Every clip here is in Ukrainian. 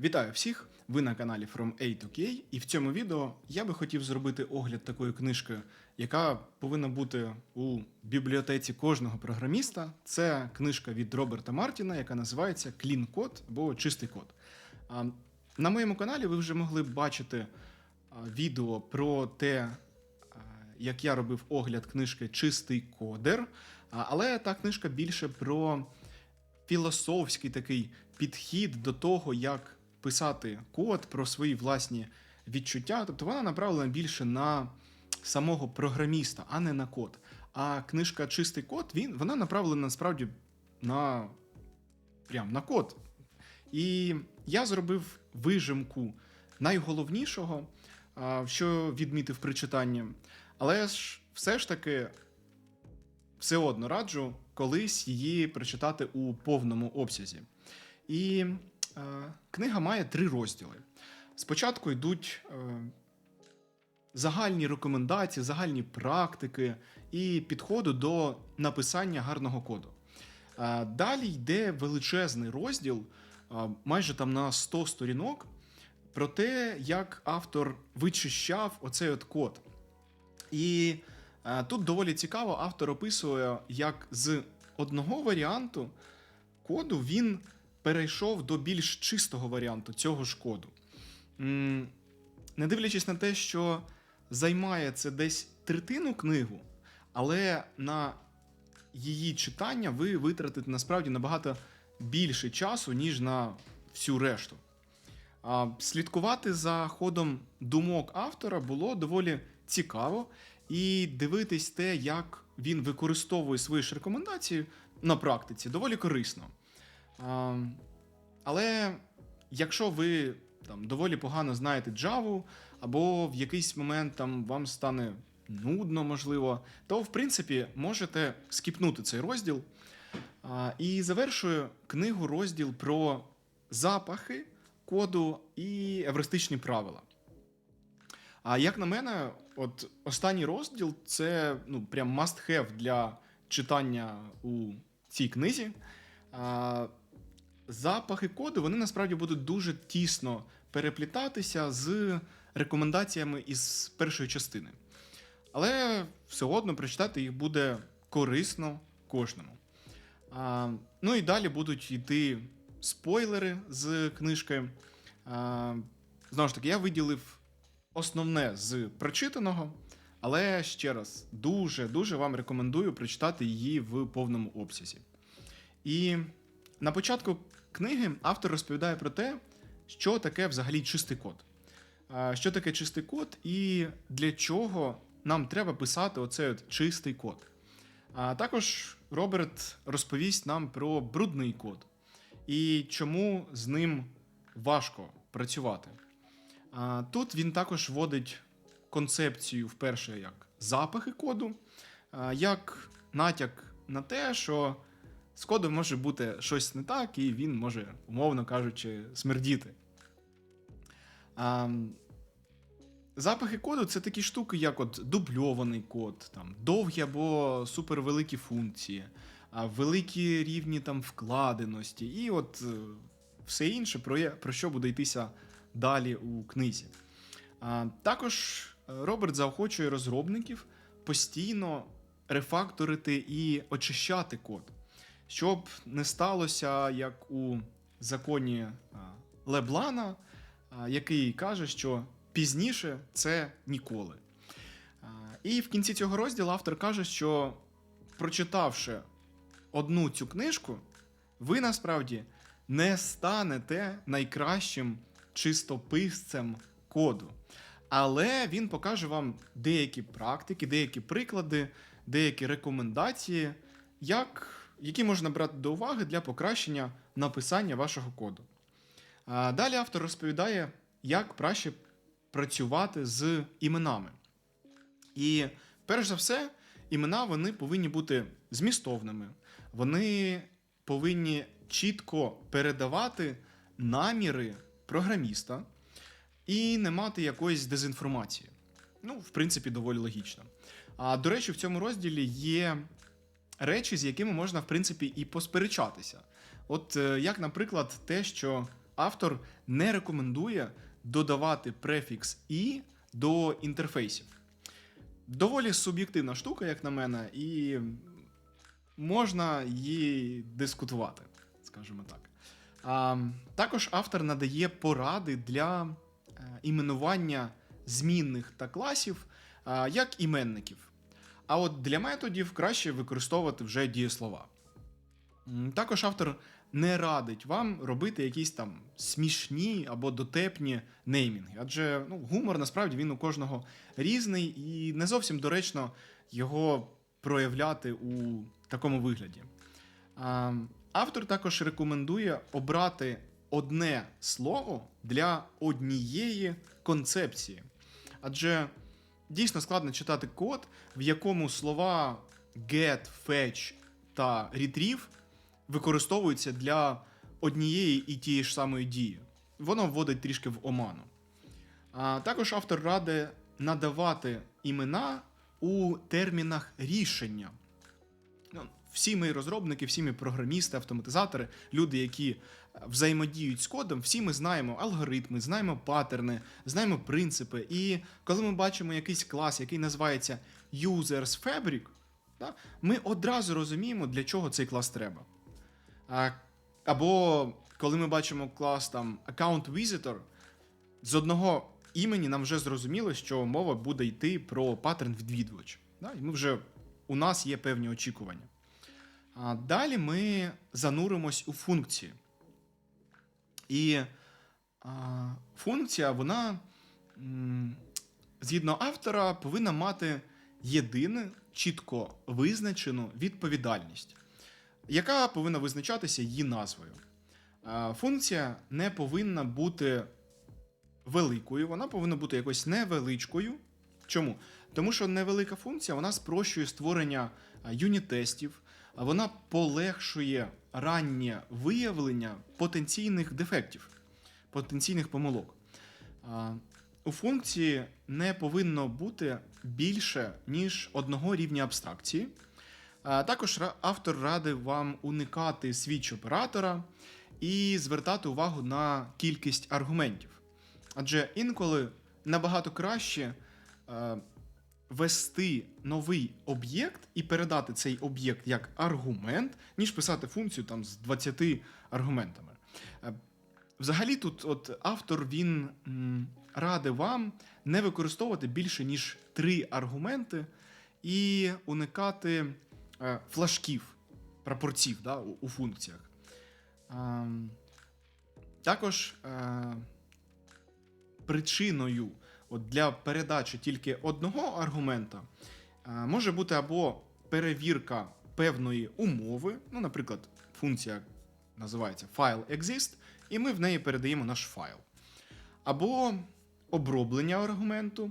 Вітаю всіх! Ви на каналі From A to K, і в цьому відео я би хотів зробити огляд такої книжки, яка повинна бути у бібліотеці кожного програміста. Це книжка від Роберта Мартіна, яка називається Clean Code або Чистий код. На моєму каналі ви вже могли бачити відео про те, як я робив огляд книжки Чистий кодер. Але та книжка більше про філософський такий підхід до того, як писати код про свої власні відчуття. Тобто вона направлена більше на самого програміста, а не на код. А книжка Чистий код він, вона направлена насправді на прям на код. І я зробив вижимку найголовнішого, що відмітив при читанні. Але ж все ж таки все одно раджу колись її прочитати у повному обсязі. І книга має три розділи. Спочатку йдуть е, загальні рекомендації, загальні практики і підходи до написання гарного коду. Е, далі йде величезний розділ, е, майже там на 100 сторінок, про те, як автор вичищав оцей от код. І е, тут доволі цікаво, автор описує, як з одного варіанту коду він перейшов до більш чистого варіанту цього ж коду. Не дивлячись на те, що займає це десь третину книгу, але на її читання ви витратите насправді набагато більше часу, ніж на всю решту. Слідкувати за ходом думок автора було доволі цікаво, і дивитись те, як він використовує свої ж рекомендації на практиці, доволі корисно. А, але якщо ви там доволі погано знаєте Java, або в якийсь момент там вам стане нудно, можливо, то в принципі можете скіпнути цей розділ. І завершую книгу розділ про запахи коду і евристичні правила. А як на мене, от останній розділ це ну, прям must have для читання у цій книзі. Запахи коду вони насправді будуть дуже тісно переплітатися з рекомендаціями із першої частини. Але все одно прочитати їх буде корисно кожному. А, ну і далі будуть йти спойлери з книжки. А, знову ж таки, я виділив основне з прочитаного, але ще раз дуже-дуже вам рекомендую прочитати її в повному обсязі. І на початку книги автор розповідає про те, що таке взагалі чистий код. Що таке чистий код і для чого нам треба писати оцей от чистий код. А також Роберт розповість нам про брудний код і чому з ним важко працювати. А, Тут він також вводить концепцію вперше як запахи коду, як натяк на те, що з кодом може бути щось не так, і він може, умовно кажучи, смердіти. А, запахи коду це такі штуки, як от дубльований код, там, довгі або супервеликі функції, великі рівні там, вкладеності, і от е, все інше, про, про що буде йтися далі у книзі. А, також е, Роберт заохочує розробників постійно рефакторити і очищати код, щоб не сталося як у законі Леблана, який каже, що пізніше це ніколи. І в кінці цього розділу автор каже, що прочитавши одну цю книжку, ви насправді не станете найкращим чистописцем коду. Але він покаже вам деякі практики, деякі приклади, деякі рекомендації, як, які можна брати до уваги для покращення написання вашого коду. Далі автор розповідає, як краще працювати з іменами. І перш за все, імена вони повинні бути змістовними, вони повинні чітко передавати наміри програміста і не мати якоїсь дезінформації. Ну, в принципі, доволі логічно. А до речі, в цьому розділі є речі, з якими можна, в принципі, і посперечатися. От, е, як, наприклад, те, що автор не рекомендує додавати префікс і до інтерфейсів. Доволі суб'єктивна штука, як на мене, і можна її дискутувати, скажімо так. А, також автор надає поради для е, іменування змінних та класів як іменників. А от для методів краще використовувати вже дієслова. Також автор не радить вам робити якісь там смішні або дотепні неймінги, адже ну, гумор насправді він у кожного різний і не зовсім доречно його проявляти у такому вигляді. Автор також рекомендує обрати одне слово для однієї концепції. Адже дійсно складно читати код, в якому слова get, fetch та retrieve використовуються для однієї і тієї ж самої дії. Воно вводить трішки в оману. А також автор ради надавати імена у термінах рішення. Ну, всі ми розробники, всі ми програмісти, автоматизатори, люди, які взаємодіють з кодом, всі ми знаємо алгоритми, знаємо паттерни, знаємо принципи. І коли ми бачимо якийсь клас, який називається Users Fabric, ми одразу розуміємо, для чого цей клас треба. Або коли ми бачимо клас там Account Visitor, з одного імені нам вже зрозуміло, що мова буде йти про паттерн відвідувач. І ми вже у нас є певні очікування. Далі ми зануримось у функції. І а, функція, вона, згідно автора, повинна мати єдину, чітко визначену відповідальність, яка повинна визначатися її назвою. Функція не повинна бути великою, вона повинна бути якось невеличкою. Чому? Тому що невелика функція вона спрощує створення а вона полегшує раннє виявлення потенційних дефектів, потенційних помилок. У функції не повинно бути більше, ніж одного рівня абстракції. Також автор радив вам уникати свіч оператора і звертати увагу на кількість аргументів. Адже інколи набагато краще вести новий об'єкт і передати цей об'єкт як аргумент, ніж писати функцію там з 20 аргументами. Е, Взагалі, тут от автор він м, радить вам не використовувати більше ніж три аргументи і уникати е, флажків, прапорців да, у, у функціях. Ем, також е, причиною от для передачі тільки одного аргумента е, може бути або перевірка певної умови, ну, наприклад, функція називається file exist, і ми в неї передаємо наш файл. Або оброблення аргументу,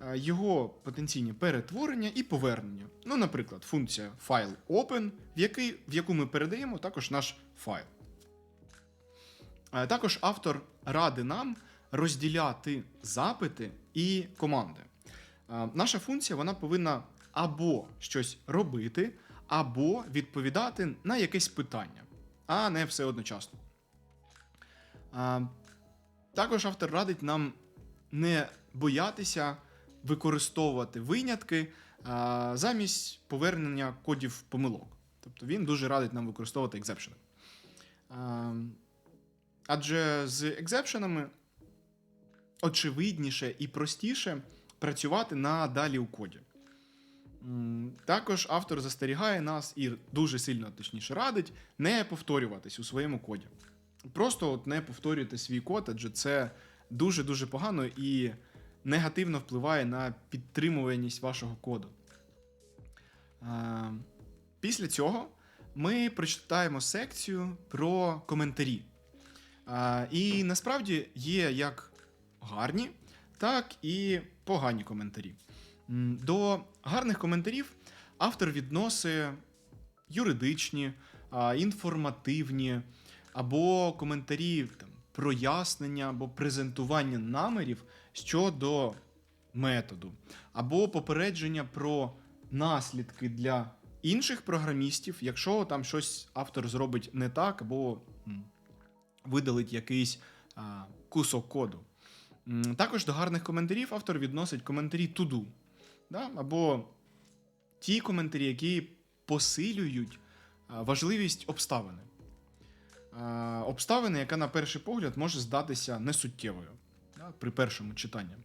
е, його потенційні перетворення і повернення. Ну, наприклад, функція file open, в, який, в яку ми передаємо також наш файл. Е, Також автор ради нам розділяти запити і команди. Наша функція вона повинна або щось робити, або відповідати на якесь питання, а не все одночасно. Також автор радить нам не боятися використовувати винятки замість повернення кодів помилок. Тобто він дуже радить нам використовувати екзепшени. Адже з екзепшенами очевидніше і простіше працювати надалі у коді. Також автор застерігає нас і дуже сильно точніше радить не повторюватись у своєму коді. Просто от не повторюйте свій код, адже це дуже-дуже погано і негативно впливає на підтримуваність вашого коду. Е, Після цього ми прочитаємо секцію про коментарі. І насправді є як гарні, так і погані коментарі. До гарних коментарів автор відносить юридичні, інформативні або коментарі там, прояснення або презентування намірів щодо методу, або попередження про наслідки для інших програмістів, якщо там щось автор зробить не так, або видалить якийсь а, кусок коду. Також до гарних коментарів автор відносить коментарі do, да? або ті коментарі, які посилюють важливість обставини. Обставини, яка на перший погляд може здатися несуттєвою да, при першому читанні.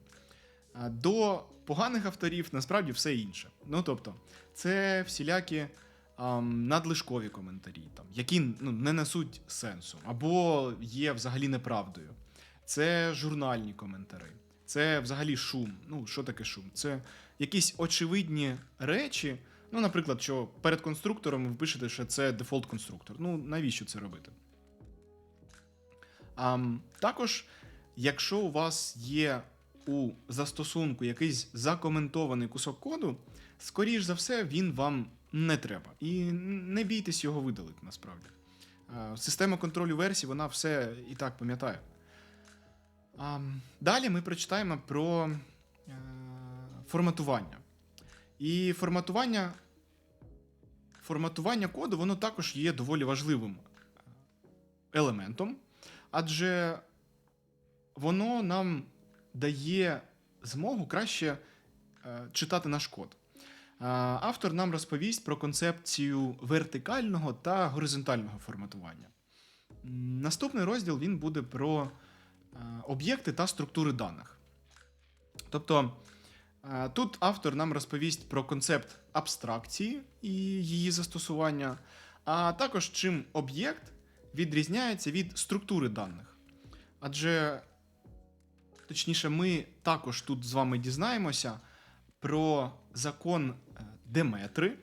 До поганих авторів насправді все інше. Ну тобто, це всілякі ам, надлишкові коментарі, там, які ну, не несуть сенсу, або є взагалі неправдою. Це журнальні коментарі, це взагалі шум. Ну, що таке шум? Це якісь очевидні речі. Ну, наприклад, що перед конструктором ви пишете, що це дефолт конструктор. Ну, навіщо це робити? А, також, якщо у вас є у застосунку якийсь закоментований кусок коду, скоріш за все, він вам не треба. І не бійтесь його видалити насправді. Система контролю версій, вона все і так пам'ятає. А, далі ми прочитаємо про е, форматування. І форматування, форматування коду воно також є доволі важливим елементом, адже воно нам дає змогу краще е, читати наш код. Е, Автор нам розповість про концепцію вертикального та горизонтального форматування. Наступний розділ він буде про е, об'єкти та структури даних. Тобто е, тут автор нам розповість про концепт абстракції і її застосування, а також чим об'єкт відрізняється від структури даних. Адже, точніше, ми також тут з вами дізнаємося про закон е, Деметри.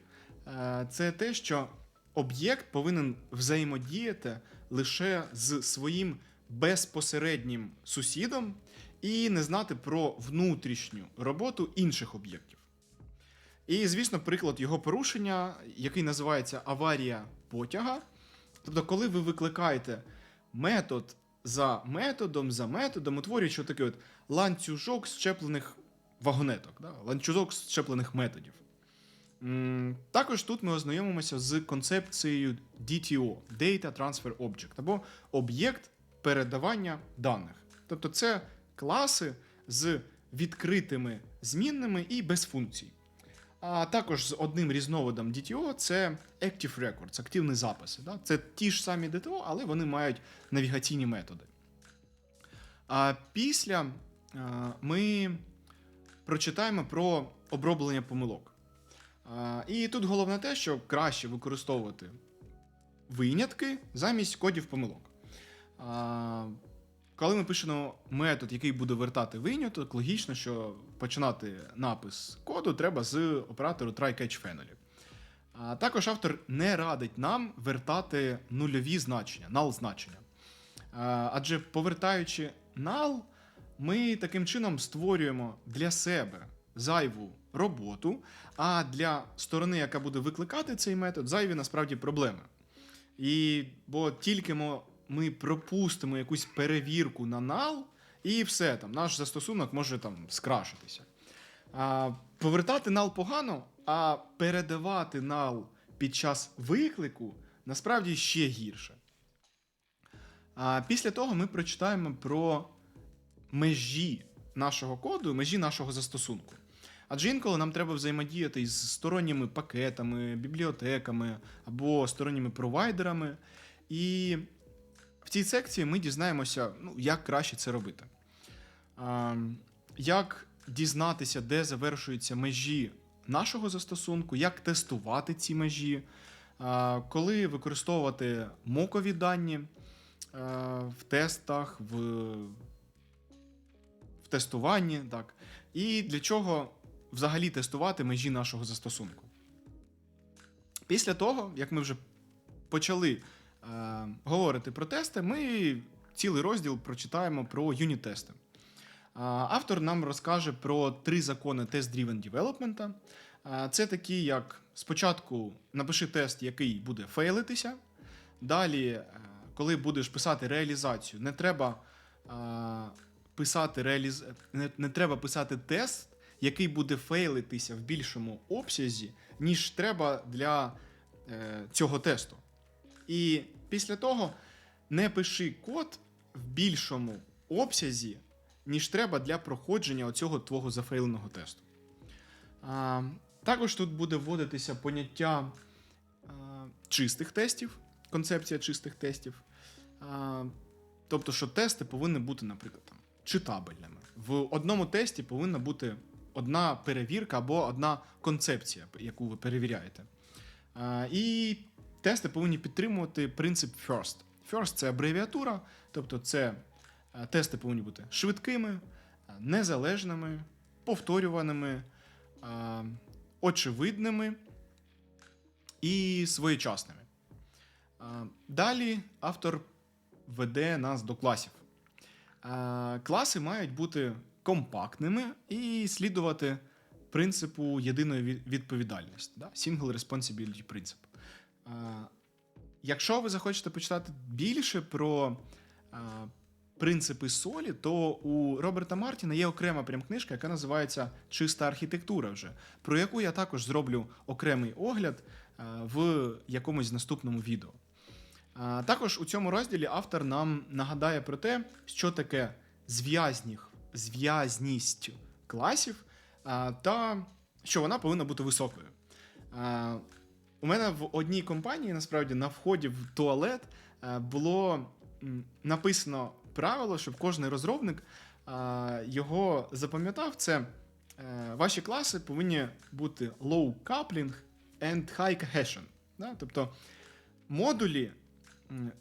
Е, Це те, що об'єкт повинен взаємодіяти лише з своїм безпосереднім сусідом і не знати про внутрішню роботу інших об'єктів. І, звісно, приклад його порушення, який називається аварія потяга. Тобто, коли ви викликаєте метод за методом, за методом, утворюючи такий от ланцюжок щеплених вагонеток, да? ланцюжок щеплених методів. Також тут ми ознайомимося з концепцією DTO Data Transfer Object, або об'єкт передавання даних. Тобто це класи з відкритими змінними і без функцій. А також з одним різновидом DTO це Active Records, активні записи. Да? Це ті ж самі DTO, але вони мають навігаційні методи. А після а, ми прочитаємо про оброблення помилок. І тут головне те, що краще використовувати винятки замість кодів помилок. А, коли ми пишемо метод, який буде вертати виняток, логічно, що починати напис коду треба з оператору try-catch finally. А також автор не радить нам вертати нульові значення, null значення. А, адже повертаючи null, ми таким чином створюємо для себе зайву роботу, а для сторони, яка буде викликати цей метод, зайві насправді проблеми. І бо тільки мо- ми пропустимо якусь перевірку на нал, і все, там, наш застосунок може там скрашитися. А, повертати нал погано, а передавати нал під час виклику насправді ще гірше. А після того ми прочитаємо про межі нашого коду, межі нашого застосунку. Адже інколи нам треба взаємодіяти із сторонніми пакетами, бібліотеками або сторонніми провайдерами. І в цій секції ми дізнаємося, ну, як краще це робити. Як дізнатися, де завершуються межі нашого застосунку, як тестувати ці межі, коли використовувати мокові дані в тестах, в, в тестуванні, так, і для чого взагалі тестувати межі нашого застосунку. Після того, як ми вже почали е, говорити про тести, ми цілий розділ прочитаємо про юніт-тести. А, Автор нам розкаже про три закони тест-driven development. А, Це такі, як спочатку напиши тест, який буде фейлитися. Далі, е, коли будеш писати реалізацію, не треба писати реаліз... не, треба писати тест, який буде фейлитися в більшому обсязі, ніж треба для е, цього тесту. І після того не пиши код в більшому обсязі, ніж треба для проходження оцього твого зафейленого тесту. А, також тут буде вводитися поняття а, чистих тестів, концепція чистих тестів. А, тобто, що тести повинні бути, наприклад, там, читабельними. В одному тесті повинна бути одна перевірка або одна концепція, яку ви перевіряєте. І тести повинні підтримувати принцип FIRST. FIRST це абревіатура, тобто це е, тести повинні бути швидкими, е, незалежними, повторюваними, е, очевидними і своєчасними. Далі автор веде нас до класів. Класи мають бути компактними і слідувати принципу єдиної відповідальності. Single responsibility принцип. Е, Якщо ви захочете почитати більше про е, принципи солі, то у Роберта Мартіна є окрема прям книжка, яка називається Чиста архітектура, вже про яку я також зроблю окремий огляд е, в якомусь наступному відео. Також у цьому розділі автор нам нагадає про те, що таке зв'язність класів, та що вона повинна бути високою. У мене в одній компанії насправді на вході в туалет е, було написано правило, щоб кожен розробник його запам'ятав. Це е, ваші класи повинні бути low coupling and high cohesion. Тобто модулі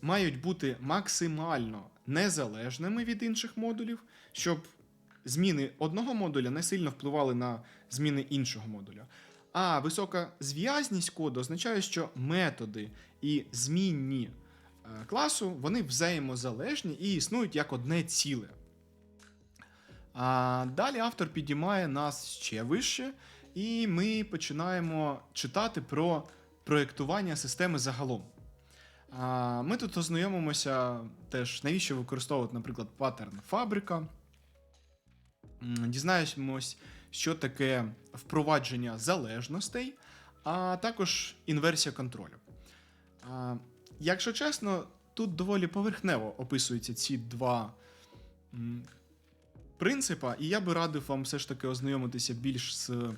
мають бути максимально незалежними від інших модулів, щоб зміни одного модуля не сильно впливали на зміни іншого модуля. А висока зв'язність коду означає, що методи і змінні е, класу вони взаємозалежні і існують як одне ціле. А далі автор підіймає нас ще вище, і ми починаємо читати про проєктування системи загалом. А, Ми тут ознайомимося теж, навіщо використовувати, наприклад, паттерн фабрика. Дізнаємось, що таке впровадження залежностей, а також інверсія контролю. Якщо чесно, тут доволі поверхнево описуються ці два м, принципа, і я би радив вам все ж таки ознайомитися більш з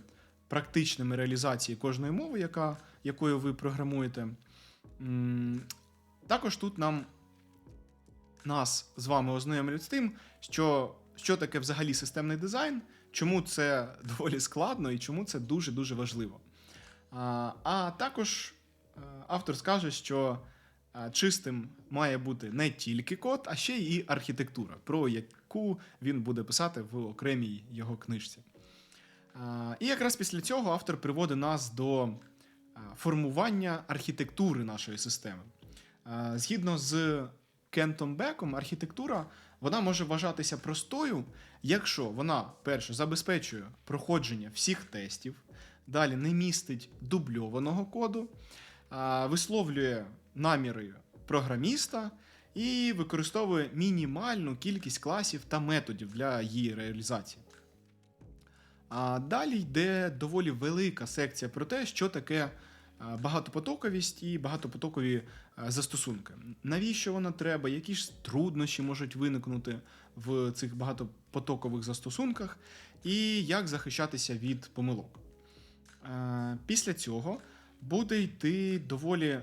практичними реалізації кожної мови, яка, якою ви програмуєте. Також тут нам нас з вами ознайомлюють з тим, що, що таке взагалі системний дизайн, чому це доволі складно і чому це дуже-дуже важливо. А, а також е, автор скаже, що е, чистим має бути не тільки код, а ще й архітектура, про яку він буде писати в окремій його книжці. А, І якраз після цього автор приводить нас до е, формування архітектури нашої системи. Згідно з Кентом Беком, архітектура вона може вважатися простою, якщо вона, перше, забезпечує проходження всіх тестів, далі не містить дубльованого коду, висловлює наміри програміста і використовує мінімальну кількість класів та методів для її реалізації. А далі йде доволі велика секція про те, що таке багатопотоковість і багатопотокові застосунки. Навіщо вона треба, які ж труднощі можуть виникнути в цих багатопотокових застосунках, і як захищатися від помилок. Е, Після цього буде йти доволі е,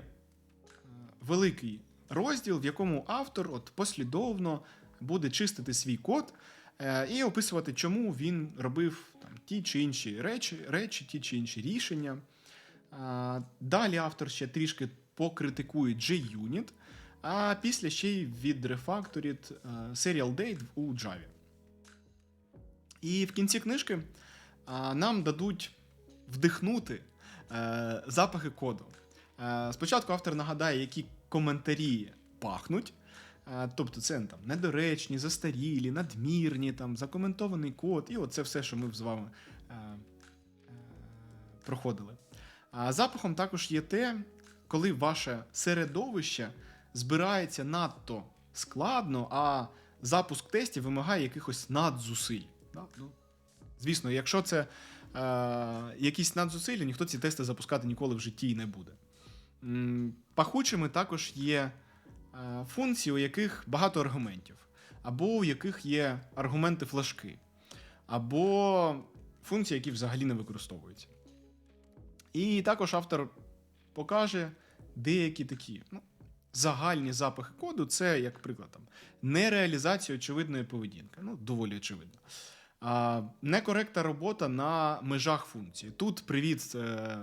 великий розділ, в якому автор от послідовно буде чистити свій код е, і описувати, чому він робив там, ті чи інші речі, речі, ті чи інші рішення. Е, Далі автор ще трішки покритикує JUnit, а після ще й відрефакторить е, Serial Date у Java. І в кінці книжки нам дадуть вдихнути е, запахи коду. Е, спочатку автор нагадає, які коментарі пахнуть. Е, тобто це там недоречні, застарілі, надмірні, там, закоментований код, і оце все, що ми з вами е, е, проходили. А запахом також є те, коли ваше середовище збирається надто складно, а запуск тестів вимагає якихось надзусиль. Да? Ну, звісно, якщо це е, якісь надзусилля, ніхто ці тести запускати ніколи в житті і не буде. Пахучими також є е, функції, у яких багато аргументів. або у яких є аргументи флажки, або функції, які взагалі не використовуються. І також автор покаже деякі такі ну, загальні запахи коду, це, як приклад, там, нереалізація очевидної поведінки. Ну, доволі очевидно. А, некоректна робота на межах функції. Тут привіт е,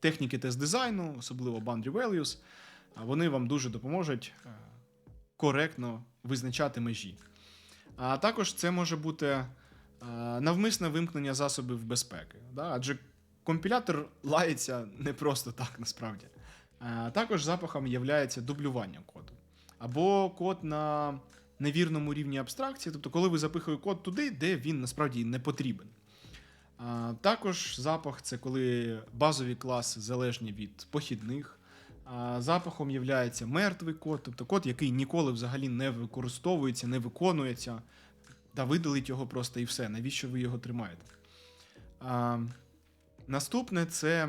техніки тест-дизайну, особливо boundary values. Вони вам дуже допоможуть е, коректно визначати межі. А також це може бути е, навмисне вимкнення засобів безпеки. Да? Адже компілятор лається не просто так насправді. Е, Також запахом є дублювання коду. Або код на невірному рівні абстракції, тобто, коли ви запихуєте код туди, де він насправді не потрібен. Також запах це коли базові класи залежні від похідних. Запахом є мертвий код, тобто код, який ніколи взагалі не використовується, не виконується. Та видалить його просто і все. Навіщо ви його тримаєте? Наступне це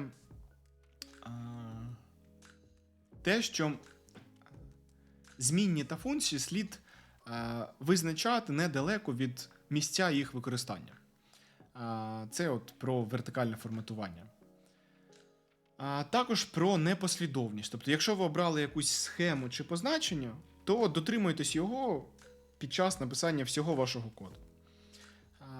те, що змінні та функції слід визначати недалеко від місця їх використання. Це от про вертикальне форматування. А також про непослідовність. Тобто, якщо ви обрали якусь схему чи позначення, то дотримуйтесь його під час написання всього вашого коду.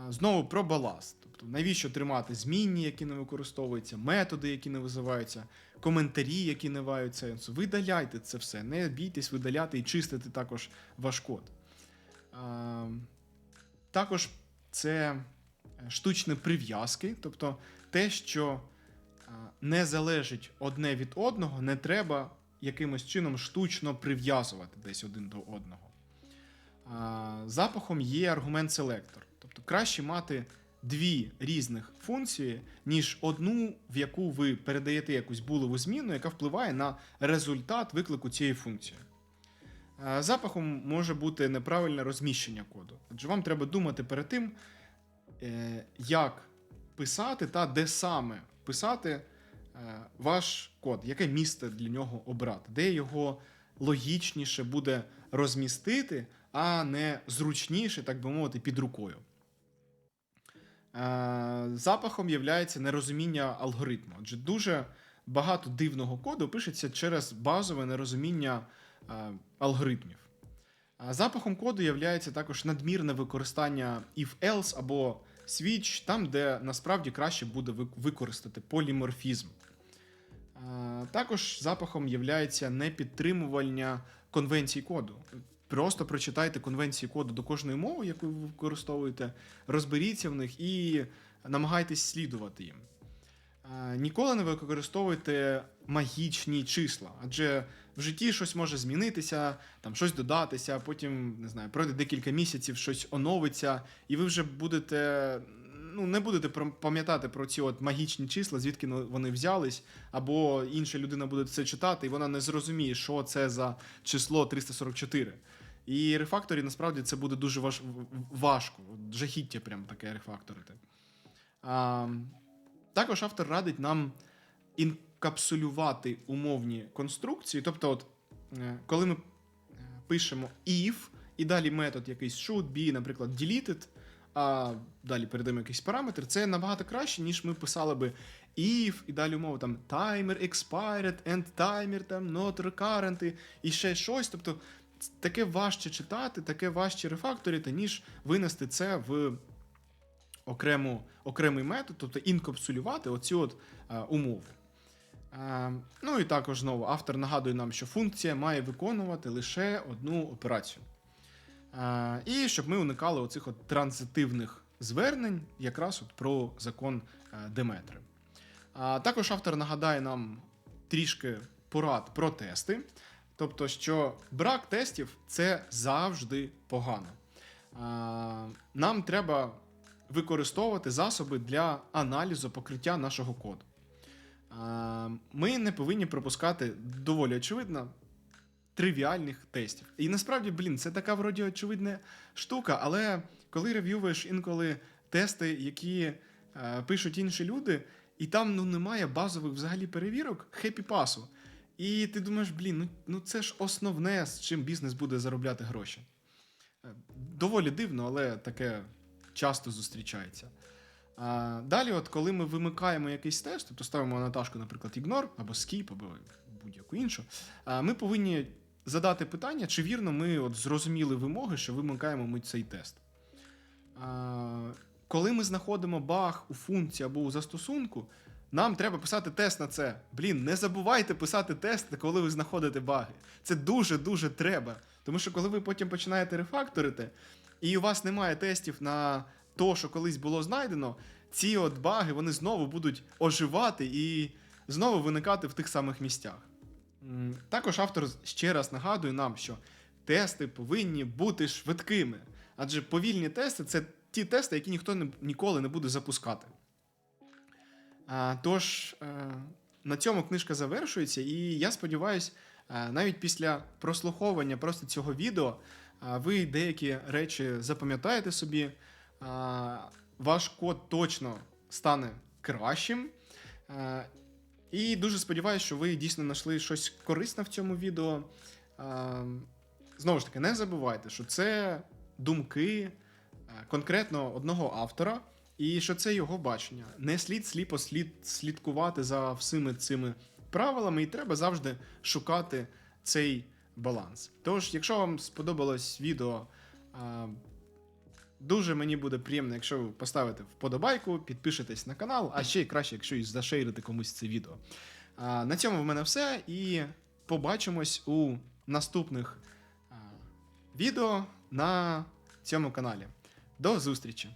Знову про баласт. Тобто, навіщо тримати змінні, які не використовуються, методи, які не визиваються, коментарі, які не мають сенсу. Видаляйте це все, не бійтесь видаляти і чистити також ваш код. А, Також це штучні прив'язки, тобто те, що не залежить одне від одного, не треба якимось чином штучно прив'язувати десь один до одного. А, Запахом є аргумент селектор. Тобто краще мати дві різних функції, ніж одну, в яку ви передаєте якусь булеву зміну, яка впливає на результат виклику цієї функції. Запахом може бути неправильне розміщення коду. Адже вам треба думати перед тим, е, як писати та де саме писати е, ваш код, яке місце для нього обрати, де його логічніше буде розмістити, а не зручніше, так би мовити, під рукою. Е, Запахом є нерозуміння алгоритму. Адже дуже багато дивного коду пишеться через базове нерозуміння е, алгоритмів. Запахом коду є також надмірне використання if-else або switch, там, де насправді краще буде використати поліморфізм. Також запахом є непідтримування конвенцій коду. Просто прочитайте конвенції коду до кожної мови, яку ви використовуєте, розберіться в них і намагайтесь слідувати їм. Ніколи не використовуйте магічні числа, адже в житті щось може змінитися, там щось додатися, потім не знаю, пройде декілька місяців, щось оновиться, і ви вже будете. Ну, не будете пам'ятати про ці от магічні числа, звідки вони взялись, або інша людина буде це читати, і вона не зрозуміє, що це за число 344. І рефакторі насправді це буде дуже важ... важко, жахіття прям таке рефакторити. А, також автор радить нам інкапсулювати умовні конструкції. Тобто, от, е, коли ми е, пишемо if, і далі метод якийсь should be, наприклад, deleted, а далі передаємо якийсь параметр, це набагато краще, ніж ми писали би if, і далі умова там timer expired, end timer, там not recurrent, і ще щось. Тобто таке важче читати, таке важче рефакторити, ніж винести це в окрему, окремий метод, тобто інкапсулювати оцю от е, умову. Е, ну і також знову автор нагадує нам, що функція має виконувати лише одну операцію. І щоб ми уникали оцих от транзитивних звернень, якраз от про закон е, Деметри. Також автор нагадає нам трішки порад про тести. Тобто, що брак тестів це завжди погано. Нам треба використовувати засоби для аналізу покриття нашого коду. Ми не повинні пропускати доволі очевидно тривіальних тестів. І насправді, блін, це така вроді очевидна штука, але коли рев'юєш інколи тести, які е, пишуть інші люди, і там ну, немає базових взагалі перевірок хеппі-пасу. І ти думаєш, блін, ну, ну це ж основне, з чим бізнес буде заробляти гроші. Е, Доволі дивно, але таке часто зустрічається. А, далі, от коли ми вимикаємо якийсь тест, тобто ставимо Наташку, наприклад, ignore або skip, або будь-яку іншу, а, ми повинні задати питання, чи вірно ми от зрозуміли вимоги, що вимикаємо ми цей тест. А, коли ми знаходимо баг у функції або у застосунку, нам треба писати тест на це. Блін, не забувайте писати тести, коли ви знаходите баги. Це дуже-дуже треба. Тому що коли ви потім починаєте рефакторити, і у вас немає тестів на то, що колись було знайдено, ці от баги вони знову будуть оживати і знову виникати в тих самих місцях. Також автор ще раз нагадує нам, що тести повинні бути швидкими. Адже повільні тести це ті тести, які ніхто не, ніколи не буде запускати. А, тож, е, на цьому книжка завершується, і я сподіваюся, навіть після прослуховування просто цього відео а, ви деякі речі запам'ятаєте собі. Ваш код точно стане кращим. І дуже сподіваюся, що ви дійсно знайшли щось корисне в цьому відео. Знову ж таки, не забувайте, що це думки е, конкретно одного автора, і що це його бачення. Не слід сліпо слід слідкувати за всіми цими правилами, і треба завжди шукати цей баланс. Тож, якщо вам сподобалось відео, дуже мені буде приємно, якщо ви поставите вподобайку, підпишетесь на канал, а ще й краще, якщо і зашейрите комусь це відео. А, На цьому в мене все, і побачимось у наступних а, відео на цьому каналі. До зустрічі!